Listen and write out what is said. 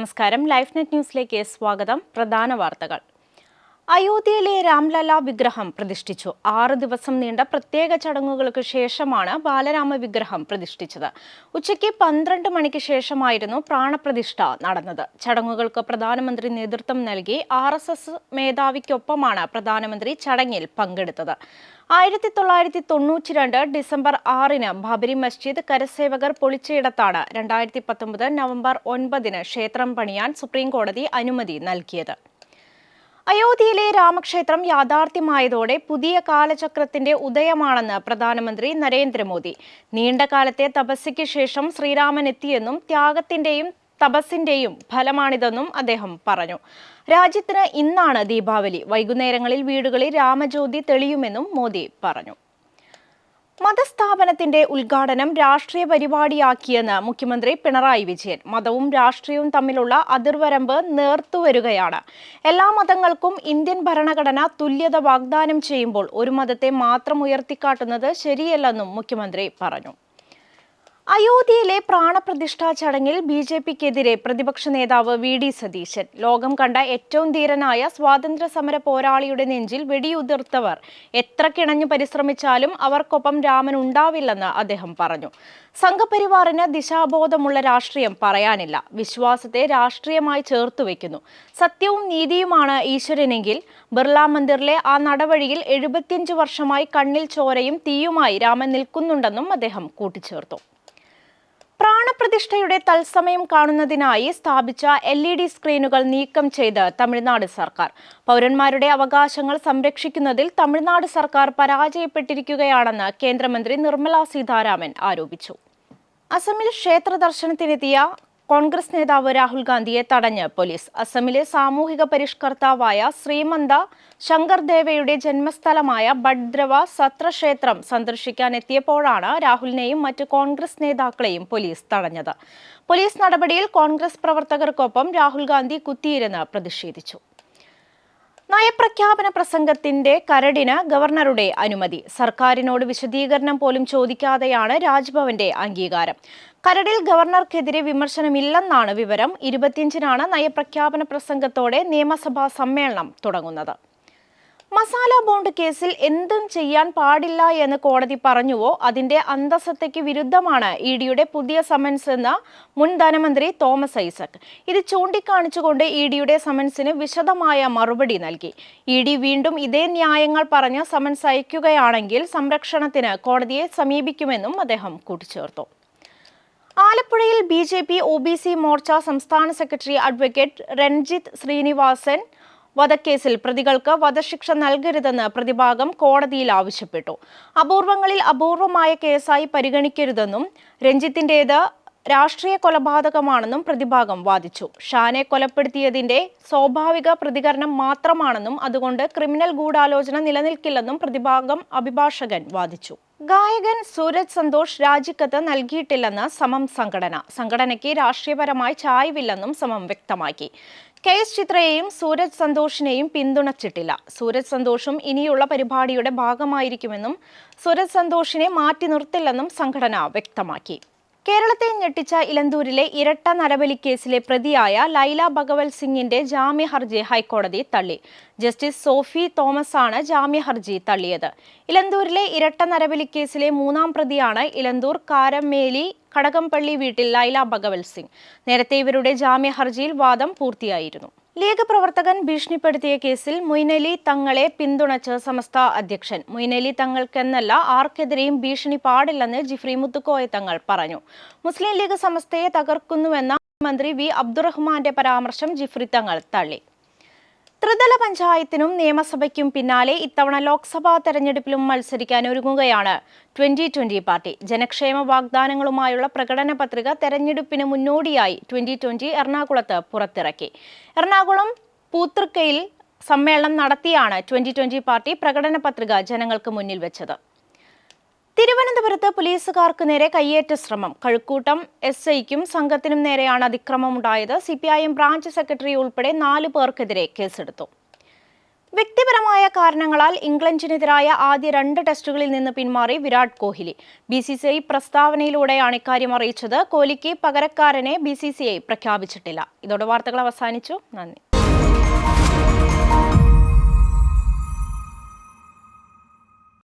നമസ്കാരം. Life net ന്യൂസിലേക്ക് സ്വാഗതം. പ്രധാന വാർത്തകൾ. അയോധ്യയിലെ രാംലല വിഗ്രഹം പ്രതിഷ്ഠിച്ചു. ആറ് ദിവസം നീണ്ട പ്രത്യേക ചടങ്ങുകൾക്ക് ശേഷമാണ് ബാലരാമ വിഗ്രഹം പ്രതിഷ്ഠിച്ചത്. ഉച്ചയ്ക്ക് പന്ത്രണ്ട് മണിക്ക് ശേഷമായിരുന്നു പ്രാണപ്രതിഷ്ഠ നടന്നത്. ചടങ്ങുകൾക്ക് പ്രധാനമന്ത്രി നേതൃത്വം നൽകി ആർ എസ് എസ് മേധാവിക്കൊപ്പമാണ് പ്രധാനമന്ത്രി ചടങ്ങിൽ പങ്കെടുത്തത്. ആയിരത്തി തൊള്ളായിരത്തി തൊണ്ണൂറ്റി രണ്ട് ഡിസംബർ ആറിന് ബാബരി മസ്ജിദ് കരസേവകർ പൊളിച്ചയിടത്താണ് രണ്ടായിരത്തി പത്തൊമ്പത് നവംബർ ഒൻപതിന് ക്ഷേത്രം പണിയാൻ സുപ്രീംകോടതി അനുമതി നൽകിയത്. അയോധ്യയിലെ രാമക്ഷേത്രം യാഥാർത്ഥ്യമായതോടെ പുതിയ കാലചക്രത്തിന്റെ ഉദയമാണെന്ന് പ്രധാനമന്ത്രി നരേന്ദ്രമോദി. നീണ്ട കാലത്തെ തപസ്യയ്ക്ക് ശേഷം ശ്രീരാമൻ എത്തിയെന്നും ത്യാഗത്തിന്റെയും തപസ്സിന്റെയും ഫലമാണിതെന്നും അദ്ദേഹം പറഞ്ഞു. രാജ്യത്തിന് ഇന്നാണ് ദീപാവലി. വൈകുന്നേരങ്ങളിൽ വീടുകളിൽ രാമജ്യോതി തെളിയുമെന്നും മോദി പറഞ്ഞു. മതസ്ഥാപനത്തിന്റെ ഉദ്ഘാടനം രാഷ്ട്രീയ പരിപാടിയാക്കിയെന്ന് മുഖ്യമന്ത്രി പിണറായി വിജയൻ. മതവും രാഷ്ട്രീയവും തമ്മിലുള്ള അതിർവരമ്പ് നേർത്തുവരികയാണ്. എല്ലാ മതങ്ങൾക്കും ഇന്ത്യൻ ഭരണഘടന തുല്യത വാഗ്ദാനം ചെയ്യുമ്പോൾ ഒരു മതത്തെ മാത്രം ഉയർത്തിക്കാട്ടുന്നത് ശരിയല്ലെന്നും മുഖ്യമന്ത്രി പറഞ്ഞു. അയോധ്യയിലെ പ്രാണപ്രതിഷ്ഠാ ചടങ്ങിൽ ബി ജെ പിക്കെതിരെ പ്രതിപക്ഷ നേതാവ് വി ഡി സതീശൻ. ലോകം കണ്ട ഏറ്റവും ധീരനായ സ്വാതന്ത്ര്യ സമര പോരാളിയുടെ നെഞ്ചിൽ വെടിയുതിർത്തവർ. എത്ര കിണഞ്ഞു പരിശ്രമിച്ചാലും അവർക്കൊപ്പം രാമൻ ഉണ്ടാവില്ലെന്ന് അദ്ദേഹം പറഞ്ഞു. സംഘപരിവാറിന് ദിശാബോധമുള്ള രാഷ്ട്രീയം പറയാനില്ല. വിശ്വാസത്തെ രാഷ്ട്രീയമായി ചേർത്തു വെക്കുന്നു സത്യവും നീതിയുമാണ് ഈശ്വരനെങ്കിൽ ബിർള മന്ദിറിലെ ആ നടവഴിയിൽ എഴുപത്തിയഞ്ച് വർഷമായി കണ്ണിൽ ചോരയും തീയുമായി രാമൻ നിൽക്കുന്നുണ്ടെന്നും അദ്ദേഹം കൂട്ടിച്ചേർത്തു. പ്രാണപ്രതിഷ്ഠയുടെ തത്സമയം കാണുന്നതിനായി സ്ഥാപിച്ച എൽ ഇ ഡി സ്ക്രീനുകൾ നീക്കം ചെയ്ത് തമിഴ്നാട് സർക്കാർ. പൗരന്മാരുടെ അവകാശങ്ങൾ സംരക്ഷിക്കുന്നതിൽ തമിഴ്നാട് സർക്കാർ പരാജയപ്പെട്ടിരിക്കുകയാണെന്ന് കേന്ദ്രമന്ത്രി നിർമ്മല സീതാരാമൻ ആരോപിച്ചു. അസമിൽ ക്ഷേത്ര ദർശനത്തിനെത്തിയ കോൺഗ്രസ് നേതാവ് രാഹുൽ ഗാന്ധിയെ തടഞ്ഞ് പോലീസ്. അസമിലെ സാമൂഹിക പരിഷ്കർത്താവായ ശ്രീമന്ത ശങ്കർ ദേവയുടെ ജന്മസ്ഥലമായ ഭദ്രവ സത്രക്ഷേത്രം സന്ദർശിക്കാൻ എത്തിയപ്പോഴാണ് രാഹുലിനെയും മറ്റ് കോൺഗ്രസ് നേതാക്കളെയും പോലീസ് തടഞ്ഞത്. പോലീസ് നടപടിയിൽ കോൺഗ്രസ് പ്രവർത്തകർക്കൊപ്പം രാഹുൽ ഗാന്ധി കുത്തിയിരുന്ന് പ്രതിഷേധിച്ചു. നയപ്രഖ്യാപന പ്രസംഗത്തിന്റെ കരടിന് ഗവർണറുടെ അനുമതി. സർക്കാരിനോട് വിശദീകരണം പോലും ചോദിക്കാതെയാണ് രാജ്ഭവന്റെ അംഗീകാരം. കരടിൽ ഗവർണർക്കെതിരെ വിമർശനമില്ലെന്നാണ് വിവരം. ഇരുപത്തിയഞ്ചിനാണ് നയപ്രഖ്യാപന പ്രസംഗത്തോടെ നിയമസഭാ സമ്മേളനം തുടങ്ങുന്നത്. മസാല ബോണ്ട് കേസിൽ എന്തും ചെയ്യാൻ പാടില്ല എന്ന് കോടതി പറഞ്ഞുവോ? അതിന്റെ അന്തസത്തയ്ക്ക് വിരുദ്ധമാണ് ഇ ഡിയുടെ പുതിയ സമൻസ് എന്ന് മുൻ ധനമന്ത്രി തോമസ് ഐസക്. ഇത് ചൂണ്ടിക്കാണിച്ചുകൊണ്ട് ഇ ഡിയുടെ സമൻസിന് വിശദമായ മറുപടി നൽകി. ഇ ഡി വീണ്ടും ഇതേ ന്യായങ്ങൾ പറഞ്ഞ് സമൻസ് അയക്കുകയാണെങ്കിൽ സംരക്ഷണത്തിന് കോടതിയെ സമീപിക്കുമെന്നും അദ്ദേഹം കൂട്ടിച്ചേർത്തു. ആലപ്പുഴയിൽ B J P O B C Morcha സംസ്ഥാന സെക്രട്ടറി അഡ്വക്കേറ്റ് രഞ്ജിത്ത് ശ്രീനിവാസൻ വധക്കേസിൽ പ്രതികൾക്ക് വധശിക്ഷ നൽകരുതെന്ന് പ്രതിഭാഗം കോടതിയിൽ ആവശ്യപ്പെട്ടു. അപൂർവങ്ങളിൽ അപൂർവമായ കേസായി പരിഗണിക്കരുതെന്നും രഞ്ജിത്തിന്റേത് രാഷ്ട്രീയ കൊലപാതകമാണെന്നും പ്രതിഭാഗം വാദിച്ചു. ഷാനെ കൊലപ്പെടുത്തിയതിന്റെ സ്വാഭാവിക പ്രതികരണം മാത്രമാണെന്നും അതുകൊണ്ട് ക്രിമിനൽ ഗൂഢാലോചന നിലനിൽക്കില്ലെന്നും പ്രതിഭാഗം അഭിഭാഷകൻ വാദിച്ചു. ഗായകൻ സൂരജ് സന്തോഷ് രാജിക്കത്ത് നൽകിയിട്ടില്ലെന്ന് സമം സംഘടന. സംഘടനയ്ക്ക് രാഷ്ട്രീയപരമായി ചായ്വില്ലെന്നും സമം വ്യക്തമാക്കി. കെ എസ് ചിത്രയെയും സൂരജ് സന്തോഷിനെയും പിന്തുണച്ചിട്ടില്ല. സൂരജ് സന്തോഷും ഇനിയുള്ള പരിപാടിയുടെ ഭാഗമായിരിക്കുമെന്നും സൂരജ് സന്തോഷിനെ മാറ്റി നിർത്തില്ലെന്നും സംഘടന വ്യക്തമാക്കി. കേരളത്തെ ഞെട്ടിച്ച ഇലന്തൂരിലെ ഇരട്ട നരബലി കേസിലെ പ്രതിയായ ലൈല ഭഗവൽ സിംഗിന്റെ ജാമ്യ ഹർജി ഹൈക്കോടതി തള്ളി. ജസ്റ്റിസ് സോഫി തോമസ് ആണ് ജാമ്യ ഹർജി തള്ളിയത്. ഇലന്തൂരിലെ ഇരട്ട നരബലി കേസിലെ മൂന്നാം പ്രതിയാണ് ഇലന്തൂർ കാരമേലി കടകംപള്ളി വീട്ടിൽ ലൈല ഭഗവൽ സിംഗ്. നേരത്തെ ഇവരുടെ ജാമ്യ ഹർജിയിൽ വാദം പൂർത്തിയായിരുന്നു. ലീഗ് പ്രവർത്തകൻ ഭീഷണിപ്പെടുത്തിയ കേസിൽ മൊയ്നലി തങ്ങളെ പിന്തുണച്ച് സമസ്ത അധ്യക്ഷൻ. മൊയ്നലി തങ്ങൾക്കെന്നല്ല ആർക്കെതിരെയും ഭീഷണി പാടില്ലെന്ന് ജിഫ്രി മുത്തുക്കോയ തങ്ങൾ പറഞ്ഞു. മുസ്ലിം ലീഗ് സമസ്തയെ തകർക്കുന്നുവെന്ന മന്ത്രി വി അബ്ദുറഹ്മാന്റെ പരാമർശം ജിഫ്രി തങ്ങൾ തള്ളി. ത്രിതല പഞ്ചായത്തിനും നിയമസഭയ്ക്കും പിന്നാലെ ഇത്തവണ ലോക്സഭാ തെരഞ്ഞെടുപ്പിലും മത്സരിക്കാൻ ഒരുങ്ങുകയാണ്. ട്വന്റി ട്വന്റി പാർട്ടി ജനക്ഷേമ വാഗ്ദാനങ്ങളുമായുള്ള പ്രകടന പത്രിക തെരഞ്ഞെടുപ്പിന് മുന്നോടിയായി ട്വന്റി ട്വന്റി എറണാകുളത്ത് പുറത്തിറക്കി. എറണാകുളം പൂത്തൃക്കയിൽ സമ്മേളനം നടത്തിയാണ് ട്വന്റി ട്വന്റി പാർട്ടി പ്രകടന പത്രിക ജനങ്ങൾക്ക് മുന്നിൽ വെച്ചത്. തിരുവനന്തപുരത്ത് പോലീസുകാർക്ക് നേരെ കയ്യേറ്റ ശ്രമം. കഴുക്കൂട്ടം എസ് ഐക്കും സംഘത്തിനും നേരെയാണ് അതിക്രമമുണ്ടായത്. സി സിപിഐഎം ബ്രാഞ്ച് സെക്രട്ടറി ഉൾപ്പെടെ നാല് പേർക്കെതിരെ കേസെടുത്തു. വ്യക്തിപരമായ കാരണങ്ങളാൽ ഇംഗ്ലണ്ടിനെതിരായ ആദ്യ രണ്ട് ടെസ്റ്റുകളിൽ നിന്ന് പിന്മാറി Virat Kohli. B C C I പ്രസ്താവനയിലൂടെയാണ് ഇക്കാര്യം അറിയിച്ചത്. കോഹ്ലിക്ക് പകരക്കാരനെ ബി സി സി ഐ പ്രഖ്യാപിച്ചിട്ടില്ല. ഇതോടെ വാർത്തകൾ അവസാനിച്ചു. നന്ദി.